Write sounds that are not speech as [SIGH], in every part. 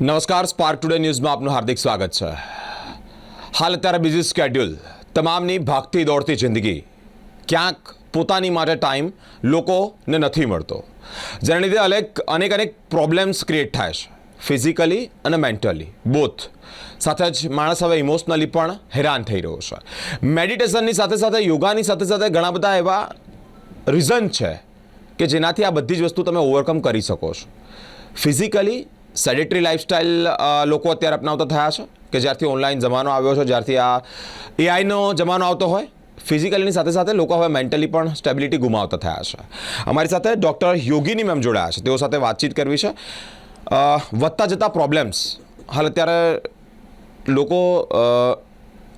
નમસ્કાર spark today ન્યૂઝમાં આપનું હાર્દિક સ્વાગત છે. હાલ અત્યારે બિઝી સ્કેડ્યુલ તમામની ભાગતી દોડતી જિંદગી. ક્યાંક પોતાની માટે ટાઈમ લોકોને નથી મળતો. જેના લીધે અનેક અનેક અનેક પ્રોબ્લેમ્સ ક્રિએટ થાય છે. ફિઝિકલી અને મેન્ટલી બોથ સાથે જ માણસ હવે ઇમોશનલી પણ હેરાન થઈ રહ્યો છે. મેડિટેશનની સાથે સાથે યોગાની સાથે સાથે ઘણા બધા એવા રીઝન છે કે જેનાથી આ બધી જ વસ્તુ તમે ઓવરકમ કરી શકો છો. ફિઝિકલી સેડેટરી લાઇફસ્ટાઇલ લોકો અત્યારે અપનાવતા થયા છે કે જ્યારથી ઓનલાઈન જમાનો આવ્યો છે, જ્યારથી આ એઆઈનો જમાનો આવતો હોય ફિઝિકલીની સાથે સાથે લોકો હવે મેન્ટલી પણ સ્ટેબિલિટી ગુમાવતા થયા છે. અમારી સાથે ડૉક્ટર યોગીની મેમ જોડાયા છે. તેઓ સાથે વાતચીત કરવી છે. વધતા જતા પ્રોબ્લેમ્સ હાલ અત્યારે લોકો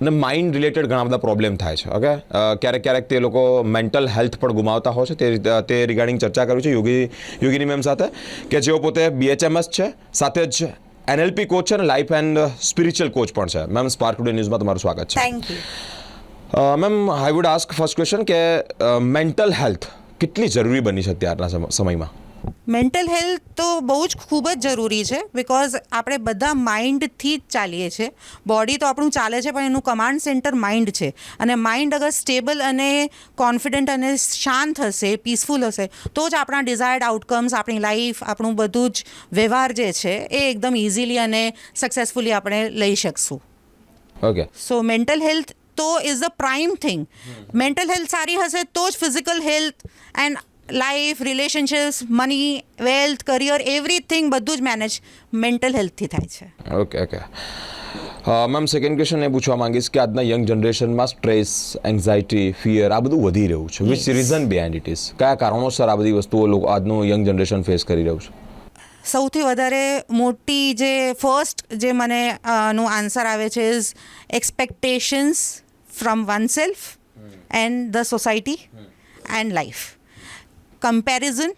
ને માઇન્ડ રિલેટેડ ઘણા બધા પ્રોબ્લેમ થાય છે ઓકે ક્યારેક ક્યારેક તે લોકો મેન્ટલ હેલ્થ પણ ગુમાવતા હોય છે તે તે રિગાર્ડિંગ ચર્ચા કરવી છે યોગી યોગીની મેમ સાથે કે જેઓ પોતે બીએચએમએસ છે સાથે જ એનએલપી કોચ છે અને લાઈફ એન્ડ સ્પિરિચ્યુઅલ કોચ પણ છે. મેમ સ્પાર્ક ટુડે ન્યૂઝમાં તમારું સ્વાગત છે. Thank you ma'am I would ask first question કે મેન્ટલ હેલ્થ કેટલી જરૂરી બની છે અત્યારના સમ- સમયમાં? મેન્ટલ હેલ્થ તો બહુ જ ખૂબ જ જરૂરી છે બિકોઝ આપણે બધા માઇન્ડથી જ ચાલીએ છીએ. બોડી તો આપણું ચાલે છે પણ એનું કમાન્ડ સેન્ટર માઇન્ડ છે. અને માઇન્ડ અગર સ્ટેબલ અને કોન્ફિડન્ટ અને શાંત હશે પીસફુલ હશે તો જ આપણા ડિઝાયર્ડ આઉટકમ્સ આપણી લાઈફ આપણું બધું જ વ્યવહાર જે છે એ એકદમ ઇઝીલી અને સક્સેસફુલી આપણે લઈ શકશું. ઓકે સો મેન્ટલ હેલ્થ તો is the prime thing mental health સારી હશે તો જ physical health and life relationships money wealth career everything બધું જ મેનેજ મેન્ટલ હેલ્થથી થાય છે. Okay okay ma'am second question એ પૂછવા માંગીશ કે આજના યંગ જનરેશનમાં સ્ટ્રેસ એન્ઝાયટી ફિયર આ બધું વધી રહ્યું છે. Which. Reason behind it is કયા કારણોસર આ બધી વસ્તુઓ લોકો આજનું યંગ જનરેશન ફેસ કરી રહ્યું છે? સૌથી વધારે મોટી જે ફર્સ્ટ જે મને નું આન્સર આવે છે is expectations from one self and the society and life comparison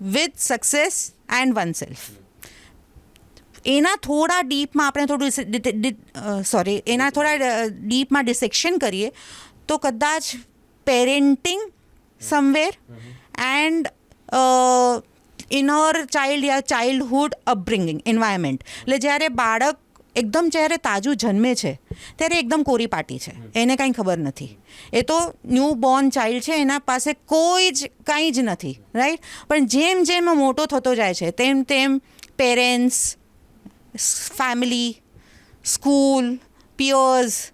with success and one self એના થોડા ડીપમાં આપણે થોડું સોરી એના થોડા ડીપમાં ડિસેક્શન કરીએ, તો કદાચ parenting somewhere and inner child yeah childhood upbringing environment એટલે જ્યારે બાળક એકદમ જ્યારે તાજું જન્મે છે ત્યારે એકદમ કોરી પાટી છે. એને કાંઈ ખબર નથી. એ તો ન્યૂ બોર્ન ચાઇલ્ડ છે એના પાસે કોઈ જ કાંઈ જ નથી રાઈટ પણ જેમ જેમ મોટો થતો જાય છે તેમ તેમ parents family school peers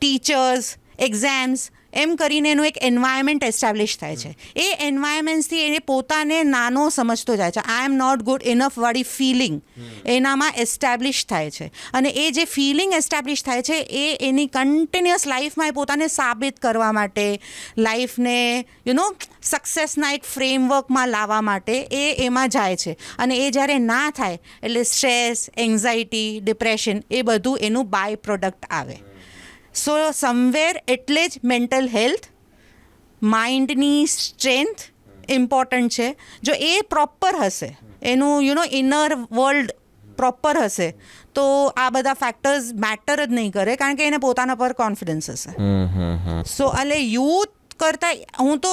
teachers exams એમ કરીને એનું એક એન્વાયરમેન્ટ એસ્ટાબ્લિશ થાય છે. એ એન્વાયરમેન્ટથી એને પોતાને નાનો સમજતો જાય છે. I am not good enough વાળી ફિલિંગ એનામાં એસ્ટાબ્લિશ થાય છે. અને એ જે ફિલિંગ એસ્ટાબ્લિશ થાય છે, એ એની કન્ટિન્યુઅસ લાઈફમાં એ પોતાને સાબિત કરવા માટે લાઈફને યુ નો સક્સેસના એક ફ્રેમવર્કમાં લાવવા માટે એ એમાં જાય છે. અને એ જ્યારે ના થાય, એટલે સ્ટ્રેસ એન્ઝાયટી ડિપ્રેશન એ બધું એનું બાય પ્રોડક્ટ આવે. સો સમવેર એટલે જ મેન્ટલ હેલ્થ માઇન્ડની સ્ટ્રેન્થ ઇમ્પોર્ટન્ટ છે જો એ પ્રોપર હશે એનું you know inner world proper હશે તો આ બધા ફેક્ટર્સ મેટર જ નહીં કરે કારણ કે એને પોતાના પર કોન્ફિડન્સ હશે. સો એટલે યુથ કરતાં હું તો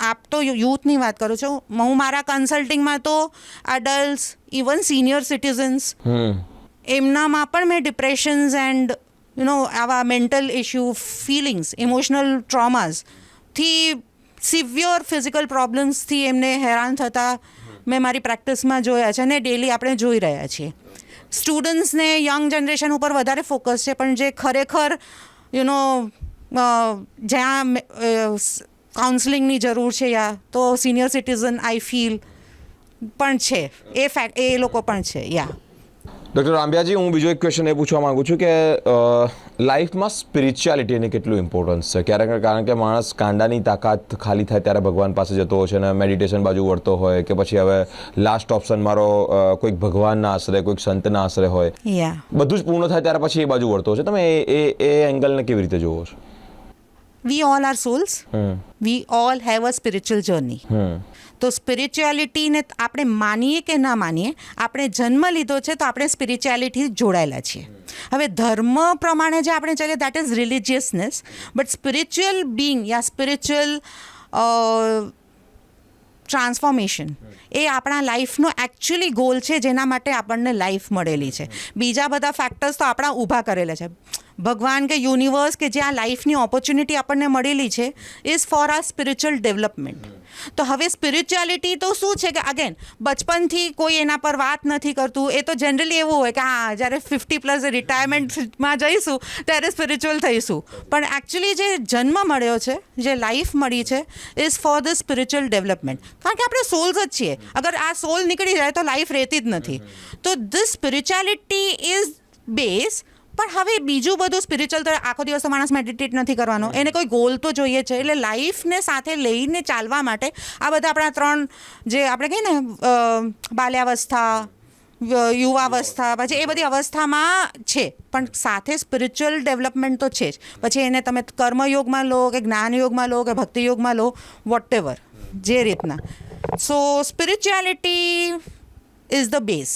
આપ તો યુથની વાત કરું છું હું મારા કન્સલ્ટિંગમાં તો અડલ્ટ્સ ઇવન સિનિયર સિટીઝન્સ એમનામાં પણ મેં ડિપ્રેશન્સ એન્ડ યુ નો આવા મેન્ટલ ઇશ્યુ ફિલિંગ્સ ઇમોશનલ ટ્રોમાઝથી સિવિયર ફિઝિકલ પ્રોબ્લેમ્સથી એમને હેરાન થતા મેં મારી પ્રેક્ટિસમાં જોયા છે અને ડેલી આપણે જોઈ રહ્યા છીએ સ્ટુડન્ટ્સને યંગ જનરેશન ઉપર વધારે ફોકસ છે પણ જે ખરેખર યુ નો જ્યાં કાઉન્સલિંગની જરૂર છે યા તો સિનિયર સિટીઝન આઈ ફીલ પણ છે એ ફેક્ટ એ લોકો પણ છે યા ડૉક્ટર આંબિયાજી હું બીજો એક ક્વેશ્ચન એ પૂછવા માંગુ છું કે લાઈફમાં સ્પિરિચ્યુઆલિટીની કેટલું ઇમ્પોર્ટન્સ છે? ક્યારેક કારણ કે માણસ કાંડાની તાકાત ખાલી થાય ત્યારે ભગવાન પાસે જતો હોય છે અને મેડિટેશન બાજુ વળતો હોય કે પછી હવે લાસ્ટ ઓપ્શન મારો કોઈક ભગવાનના આશરે કોઈક સંતના આશરે હોય. બધું જ પૂર્ણ થાય ત્યારે પછી એ બાજુ વળતો હોય છે. તમે એ એ એ એંગલને કેવી રીતે જોવો છો? We all are souls we all have a spiritual journey તો સ્પિરિચ્યુઆલિટીને આપણે માનીએ કે ના માનીએ આપણે જન્મ લીધો છે તો આપણે સ્પિરિચ્યુઆલિટી જોડાયેલા છીએ. હવે ધર્મ પ્રમાણે જે આપણે ચાલીએ that is religiousness but spiritual being yeah spiritual transformation. એ આપણા લાઈફનો એકચ્યુઅલી ગોલ છે, જેના માટે આપણને લાઈફ મળેલી છે. બીજા બધા ફેક્ટર્સ તો આપણા ઊભા કરેલા છે. ભગવાન કે યુનિવર્સ કે જે આ લાઈફની ઓપોર્ચ્યુનિટી આપણને મળેલી છે ઇઝ ફોર આ સ્પિરિચ્યુઅલ ડેવલપમેન્ટ તો હવે સ્પિરિચ્યુઆલિટી તો શું છે કે અગેન બચપનથી કોઈ એના પર વાત નથી કરતું. એ તો જનરલી એવું હોય કે, હા, જ્યારે ફિફ્ટી પ્લસ રિટાયરમેન્ટમાં જઈશું, ત્યારે સ્પિરિચ્યુઅલ થઈશું. પણ એકચ્યુઅલી જે જન્મ મળ્યો છે, જે લાઈફ મળી છે is for the spiritual development કારણ કે આપણે સોલ્સ જ છીએ. અગર આ સોલ નીકળી જાય તો લાઈફ રહેતી જ નથી. તો ધીસ સ્પિરિચ્યુઆલિટી ઇઝ બેઝ પણ હવે બીજું બધું સ્પિરિચ્યુઅલ તો આખો દિવસ તો માણસ મેડિટેટ નથી કરવાનો. એને કોઈ ગોલ તો જોઈએ છે. એટલે લાઈફને સાથે લઈને ચાલવા માટે આ બધા આપણા ત્રણ જે આપણે કહીએ ને બાલ્યાવસ્થા યુવાવસ્થા પછી એ બધી અવસ્થામાં છે. પણ સાથે સ્પિરિચ્યુઅલ ડેવલપમેન્ટ તો છે જ. પછી એને તમે કર્મયોગમાં લો કે જ્ઞાનયોગમાં લો કે ભક્તિયોગમાં લો વોટ એવર જે રીતના. So spirituality is the base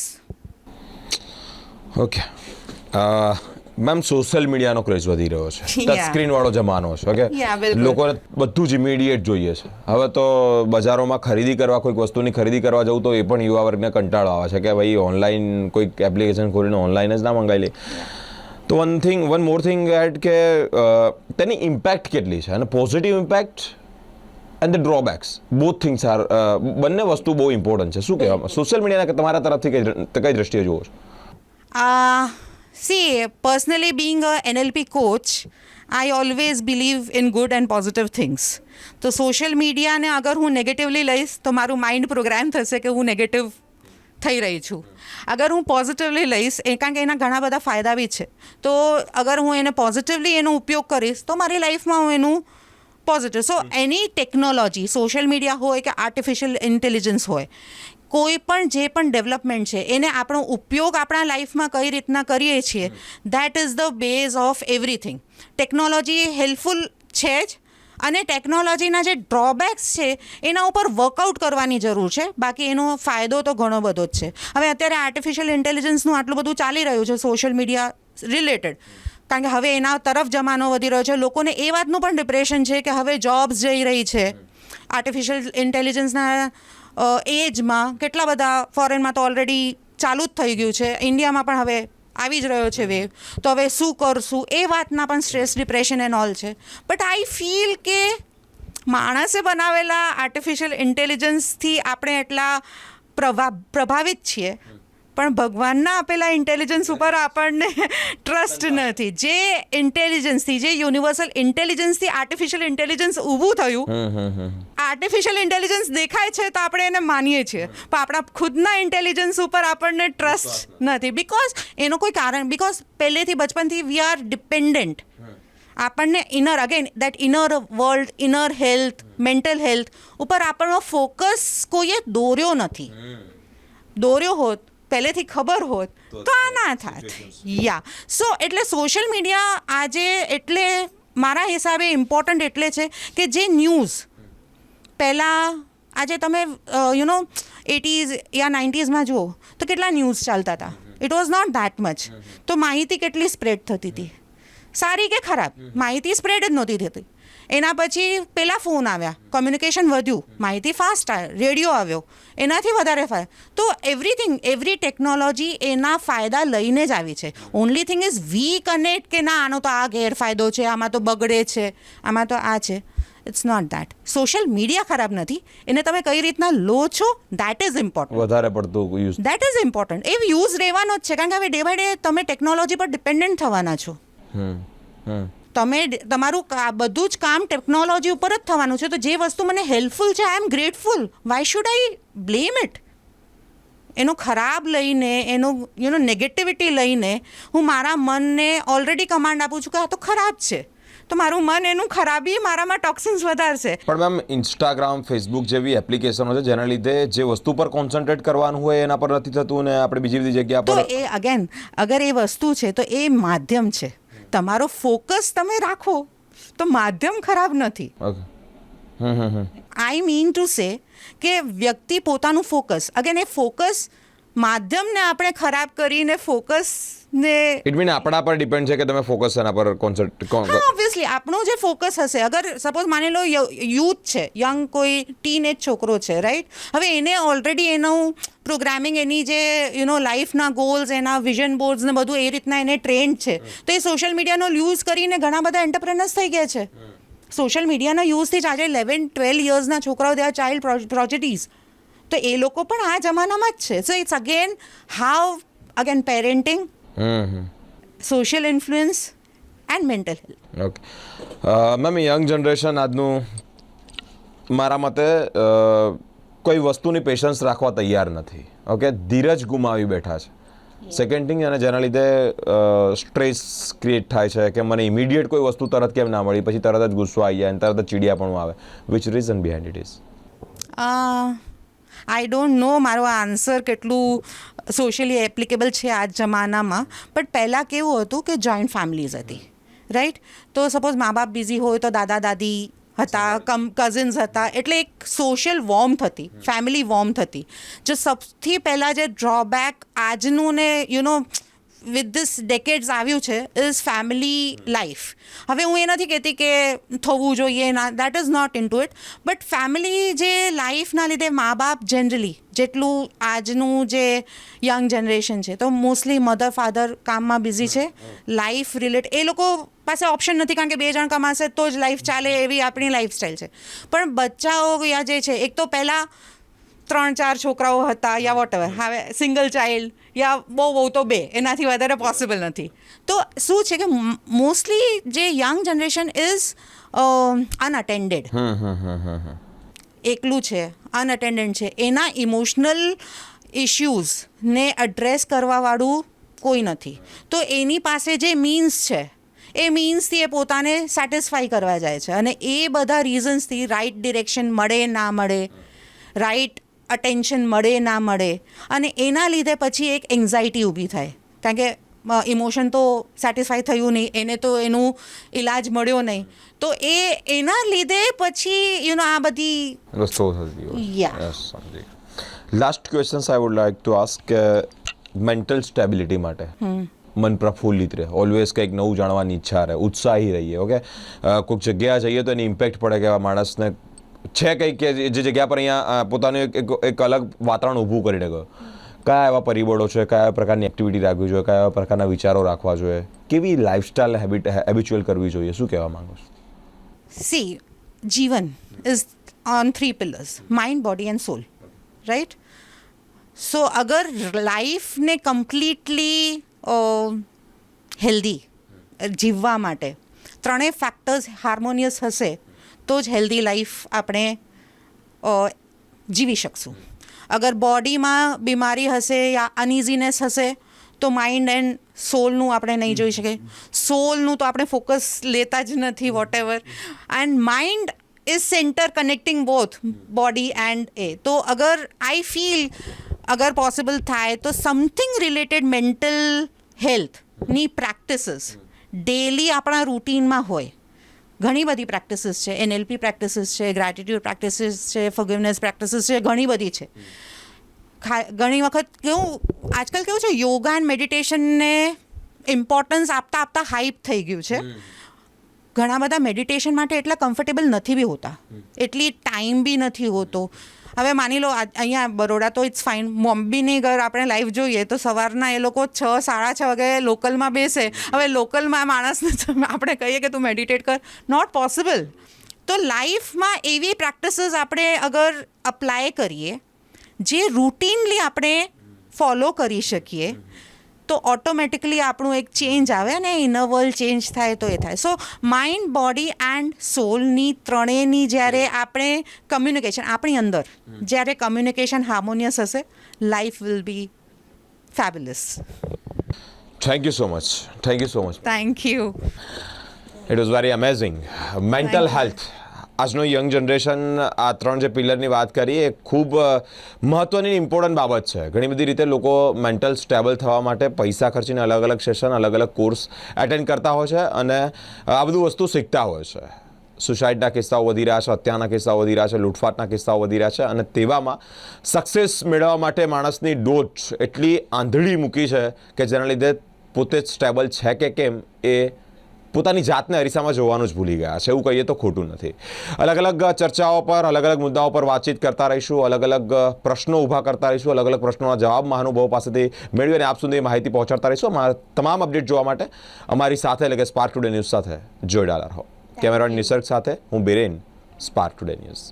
okay ma'am social મીડિયાનો ક્રેઝ વધી રહ્યો છે. [LAUGHS] ટચ સ્ક્રીન વાળો જમાનો છે ઓકે લોકોને બધું જ ઇમિડિયેટ જોઈએ છે. હવે તો બજારોમાં ખરીદી કરવા કોઈક વસ્તુની ખરીદી કરવા જવું તો એ પણ યુવા વર્ગને કંટાળો આવે છે કે ભાઈ ઓનલાઈન કોઈક એપ્લિકેશન ખોલીને ઓનલાઈન જ ના મંગાવી લે. તો one thing one more thing at કે તેની ઇમ્પેક્ટ કેટલી છે? અને positive impact and the drawbacks both things are બંને વસ્તુ બહુ ઇમ્પોર્ટન્ટ છે. શું કહેવામાં સોશિયલ મીડિયાના તમારા તરફથી કઈ કઈ દ્રષ્ટિએ જુઓ છો? See, personally, being a NLP coach, I always believe in good and positive things. તો સોશિયલ મીડિયાને અગર હું નેગેટિવલી લઈશ તો મારું માઇન્ડ પ્રોગ્રામ થશે કે હું નેગેટિવ થઈ રહી છું અગર હું પોઝિટિવલી લઈશ એ કારણ કે એના ઘણા બધા ફાયદા બી છે તો અગર હું એને પોઝિટિવલી એનો ઉપયોગ કરીશ તો મારી લાઈફમાં હું એનું પોઝિટિવ સો એની ટેકનોલોજી સોશિયલ મીડિયા હોય કે આર્ટિફિશિયલ ઇન્ટેલિજન્સ હોય કોઈ પણ જે પણ ડેવલપમેન્ટ છે, એને આપણો ઉપયોગ આપણા લાઈફમાં કઈ રીતના કરીએ છીએ that is the base of everything technology helpful છે જ, અને ટેકનોલોજીના જે ડ્રોબેક્સ છે, એના ઉપર વર્કઆઉટ કરવાની જરૂર છે. બાકી એનો ફાયદો તો ઘણો બધો જ છે. હવે અત્યારે આર્ટિફિશિયલ ઇન્ટેલિજન્સનું આટલું બધું ચાલી રહ્યું છે સોશિયલ મીડિયા રિલેટેડ કારણ કે હવે એના તરફ જમાનો વધી રહ્યો છે. લોકોને એ વાતનું પણ ડિપ્રેશન છે કે હવે જોબ્સ જઈ રહી છે. આર્ટિફિશિયલ ઇન્ટેલિજન્સના એજમાં કેટલા બધા ફોરેનમાં તો ઓલરેડી ચાલુ જ થઈ ગયું છે. ઇન્ડિયામાં પણ હવે આવી જ રહ્યો છે વેવ તો હવે શું કરશું? એ વાતના પણ સ્ટ્રેસ ડિપ્રેશન એન્ડ ઓલ છે. બટ આઈ ફીલ કે માણસે બનાવેલા આર્ટિફિશિયલ ઇન્ટેલિજન્સથી આપણે એટલા પ્રભા, પ્રભાવિત છીએ. પણ ભગવાનના આપેલા ઇન્ટેલિજન્સ ઉપર આપણને ટ્રસ્ટ નથી. જે ઇન્ટેલિજન્સથી જે યુનિવર્સલ ઇન્ટેલિજન્સથી આર્ટિફિશિયલ ઇન્ટેલિજન્સ ઊભું થયું આર્ટિફિશિયલ ઇન્ટેલિજન્સ દેખાય છે તો આપણે એને માનીએ છીએ. પણ આપણા ખુદના ઇન્ટેલિજન્સ ઉપર આપણને ટ્રસ્ટ નથી. બિકોઝ એનું કોઈ કારણ બિકોઝ પહેલેથી બચપનથી વી આર ડિપેન્ડન્ટ આપણને inner again that inner world inner health mental health ઉપર આપણો ફોકસ કોઈએ દોર્યો નથી. દોર્યો હોત પહેલેથી ખબર હોત તો આ ના થાત યા સો એટલે સોશિયલ મીડિયા આજે એટલે મારા હિસાબે ઇમ્પોર્ટન્ટ એટલે છે કે જે ન્યૂઝ પહેલાં આજે તમે યુ નો એટીઝ યા નાઇન્ટીઝમાં જુઓ તો કેટલા ન્યૂઝ ચાલતા હતા. It was not that much તો માહિતી કેટલી સ્પ્રેડ થતી હતી? સારી કે ખરાબ? માહિતી સ્પ્રેડ જ નહોતી થતી. એના પછી પેલા ફોન આવ્યા. કોમ્યુનિકેશન વધ્યું. માહિતી ફાસ્ટ રેડિયો આવ્યો. એનાથી વધારે ફાય. તો એવરીથિંગ એવરી ટેકનોલોજી એના ફાયદા લઈને જ આવી છે. Only thing is we connect કે ના આનો તો આ ગેરફાયદો છે આમાં તો બગડે છે આમાં તો આ છે. It's not that social media ખરાબ નથી. એને તમે કઈ રીતના લો છો દેટ ઇઝ ઇમ્પોર્ટન્ટ વધારે પડતું યુઝ દેટ ઇઝ ઇમ્પોર્ટન્ટ એ યુઝ રહેવાનો જ છે. કારણ કે હવે ડે બાય ડે તમે ટેકનોલોજી પર ડિપેન્ડન્ટ થવાના છો. હમ હમ. તમે તમારું બધું જ કામ ટેકનોલોજી ઉપર જ થવાનું છે. તો જે વસ્તુ મને હેલ્પફુલ છે I am grateful why should I blame it એનો ખરાબ લઈને એનો યુ નો નેગેટિવિટી લઈને હું મારા મનને ઓલરેડી કમાન્ડ આપું છું કે આ તો ખરાબ છે. તો મારું મન એનું ખરાબી મારામાં ટોક્સિન્સ વધારશે. પણ મેમ ઇન્સ્ટાગ્રામ ફેસબુક જેવી એપ્લિકેશનો છે જેના લીધે જે વસ્તુ પર કોન્સન્ટ્રેટ કરવાનું હોય એના પર નથી થતું ને આપણે બીજી બધી જગ્યા પર એ અગેન અગર એ વસ્તુ છે તો એ માધ્યમ છે. તમારો ફોકસ તમે રાખો. તો માધ્યમ ખરાબ નથી. આઈ મીન ટુ સે કે વ્યક્તિ પોતાનું ફોકસ. અગેન એ ફોકસ માધ્યમને આપણે ખરાબ કરીને ફોકસને ઇટ મીન આપણા પર ડિપેન્ડ છે કે તમે ફોકસ એના પર કોન્સર્ટ હા ઓબ્વિયસલી આપણું જે ફોકસ હશે અગર સપોઝ માની લો યુથ છે યંગ કોઈ ટીન એજ છોકરો છે રાઈટ હવે એને ઓલરેડી એનું પ્રોગ્રામિંગ એની જે યુ નો લાઈફના ગોલ્સ એના વિઝન બોર્ડ્સ ને બધું એ રીતના એને ટ્રેન્ડ છે. તો એ સોશિયલ મીડિયાનો યુઝ કરીને ઘણા બધા એન્ટરપ્રેનર્સ થઈ ગયા છે. સોશિયલ મીડિયાના યુઝથી જ આજે ઇલેવન ટ્વેલ્વ યર્સના છોકરાઓ દે આર ચાઇલ્ડ પ્રોજેક્ટીઝ તો એ લોકો પણ આ જમાનામાં જ છે. So it's again how again parenting social influence and mental health okay ma'am young generation આજનું મારા મતે કોઈ વસ્તુની પેશન્સ રાખવા તૈયાર નથી ઓકે ધીરજ ગુમાવી બેઠા છે સેકન્ડ થિંગ અને જેના લીધે સ્ટ્રેસ ક્રિએટ થાય છે કે મને ઇમિડિયેટ કોઈ વસ્તુ તરત કેમ ના મળી પછી તરત જ ગુસ્સો આવી જાય અને તરત જ ચીડિયાપણું આવે which reason behind it is I don't know મારો આ આન્સર કેટલું સોશિયલી એપ્લિકેબલ છે આ જમાનામાં. બટ પહેલાં કેવું હતું કે જોઈન્ટ ફેમિલીઝ હતી રાઈટ તો સપોઝ મા બાપ બિઝી હોય તો દાદા દાદી હતા કમ કઝિન્સ હતા એટલે એક સોશિયલ વોર્મથ હતી ફેમિલી વોર્મથ હતી જો સૌથી પહેલાં જે ડ્રોબેક આજનું ને you know with this decades આવ્યું છે ઇઝ ફેમિલી લાઈફ હવે હું એ નથી કહેતી કે થવું જોઈએ ના that is not into it but family જે લાઈફના લીધે મા બાપ જનરલી જેટલું આજનું જે યંગ જનરેશન છે, તો મોસ્ટલી મધર ફાધર કામમાં બિઝી છે. લાઈફ રિલેટ એ લોકો પાસે ઓપ્શન નથી કારણ કે બે જણ કમાશે તો જ લાઈફ ચાલે એવી આપણી લાઈફસ્ટાઈલ છે. પણ બચ્ચાઓ યા જે છે, એક તો પહેલાં ત્રણ ચાર છોકરાઓ હતા યા વોટ હવે સિંગલ ચાઇલ્ડ યા બહુ બહુ તો બે. એનાથી વધારે પોસિબલ નથી. તો શું છે કે મોસ્ટલી જે યંગ જનરેશન ઇઝ અનઅટેન્ડેડ એકલું છે અનઅટેન્ડન્ટ છે. એના ઇમોશનલ ઇશ્યુઝને એડ્રેસ કરવાવાળું કોઈ નથી. તો એની પાસે જે મીન્સ છે એ મીન્સથી એ પોતાને સેટિસ્ફાઈ કરવા જાય છે. અને એ બધા રીઝન્સથી રાઈટ ડિરેક્શન મળે ના મળે રાઈટ અટેન્શન મળે ના મળે અને એના લીધે પછી એક એન્ઝાયટી ઊભી થાય. કારણ કે ઇમોશન તો સેટિસ્ફાઈ થયું નહીં એને તો એનું ઈલાજ મળ્યો નહીં. તો એ એના લીધે પછી યુ નો આ બધી વસ્તુઓ થતી હોય. Last questions I would like to ask mental stability માટે. મન પ્રફુલ્લિત રહે. ઓલવેઝ કંઈક નવું જાણવાની ઈચ્છા રહે. ઉત્સાહી રહીએ ઓકે કોઈક જગ્યા જઈએ તો એની ઇમ્પેક્ટ પડે કે માણસને છે કંઈક કે જે જગ્યા પર અહીંયા પોતાનું એક એક- અલગ વાતાવરણ ઊભું કરીને ગયો કયા એવા પરિબળો છે, કયા પ્રકારની એક્ટિવિટી રાખવી જોઈએ, કયા પ્રકારના વિચારો રાખવા જોઈએ? કેવી લાઈફસ્ટાઈલ હેબિટ હેબિચ્યુઅલ કરવી જોઈએ? શું કહેવા માંગો છો? સી જીવન is on three pillars mind body and soul right so અગર લાઈફને કમ્પ્લીટલી હેલ્ધી જીવવા માટે, ત્રણેય ફેક્ટર્સ હાર્મોનિયસ હશે તો જ હેલ્ધી લાઈફ આપણે જીવી શકશું. અગર બોડીમાં બીમારી હશે યા અનઇઝીનેસ હશે, તો માઇન્ડ એન્ડ સોલનું આપણે નહીં જોઈ શકીએ. સોલનું તો આપણે ફોકસ લેતા જ નથી whatever and mind is centre connecting both body and એ તો અગર આઈ ફીલ અગર પોસિબલ થાય, તો સમથિંગ રિલેટેડ મેન્ટલ હેલ્થની પ્રેક્ટિસીસ ડેલી આપણા રૂટીનમાં હોય. ઘણી બધી પ્રેક્ટિસીસ છે એનએલપી પ્રેક્ટિસીસ છે ગ્રેટિટ્યુડ પ્રેક્ટિસીસ છે ફોગિવનેસ પ્રેક્ટિસીસ છે ઘણી બધી છે. ઘણી વખત કેવું આજકાલ કેવું છે યોગા એન્ડ મેડિટેશનને ઇમ્પોર્ટન્સ આપતા આપતા હાઈપ થઈ ગયું છે. ઘણા બધા મેડિટેશન માટે એટલા કમ્ફર્ટેબલ નથી બી હોતા. એટલી ટાઈમ બી નથી હોતો. હવે માની લો અહીંયા બરોડા તો ઇટ્સ ફાઇન મોમ્બીની ઘર આપણે લાઈવ જોઈએ તો સવારના એ લોકો છ, સાડા છ વાગે લોકલમાં બેસે. હવે લોકલમાં માણસને [LAUGHS] આપણે કહીએ કે તું મેડિટેટ કર. નોટ પોસિબલ તો લાઈફમાં એવી પ્રેક્ટિસીસ આપણે અગર અપ્લાય કરીએ, જે રૂટીનલી આપણે ફોલો કરી શકીએ તો ઓટોમેટિકલી આપણું એક ચેન્જ આવે અને ઇનર વર્લ્ડ ચેન્જ થાય તો એ થાય. સો માઇન્ડ બોડી એન્ડ સોલની ત્રણેયની જ્યારે આપણે કમ્યુનિકેશન આપણી અંદર જ્યારે કમ્યુનિકેશન હાર્મોનિયસ હશે life will be fabulous thank you so much thank you so much thank you it was very amazing mental health આજનો યંગ જનરેશન, આ ત્રણ જે પિલરની વાત કરી એ ખૂબ મહત્ત્વની ઇમ્પોર્ટન્ટ બાબત છે. ઘણી બધી રીતે લોકો મેન્ટલ સ્ટેબલ થવા માટે પૈસા ખર્ચીને અલગ અલગ સેશન અલગ અલગ કોર્સ એટેન્ડ કરતા હોય છે અને આ બધું વસ્તુ શીખતા હોય છે. સુસાઇડના કિસ્સાઓ વધી રહ્યા છે, હત્યાના કિસ્સાઓ વધી રહ્યા છે, લૂંટફાટના કિસ્સાઓ વધી રહ્યા છે અને તેવામાં સક્સેસ મેળવવા માટે માણસની ડોટ એટલી આંધળી મૂકી છે કે જેના લીધે પોતે જ સ્ટેબલ છે કે કેમ એ પોતાની જાતને અરીસામાં જોવાનું જ ભૂલી ગયા છે. એવું કહીએ તો ખોટું નથી. અલગ અલગ ચર્ચાઓ પર અલગ અલગ મુદ્દાઓ પર વાતચીત કરતા રહીશું અલગ અલગ પ્રશ્નો ઊભા કરતા રહીશું અલગ અલગ પ્રશ્નોના જવાબ મહાનુભાવો પાસેથી મેળવી અને આપ સુધી માહિતી પહોંચાડતા રહીશું. અમારા તમામ અપડેટ જોવા માટે અમારી સાથે એટલે કે સ્પાર્ક ટુડે ન્યૂઝ સાથે જોડાયેલા રહો. કેમેરા નિસર્ગ સાથે હું બિરેન સ્પાર્ક ટુડે ન્યૂઝ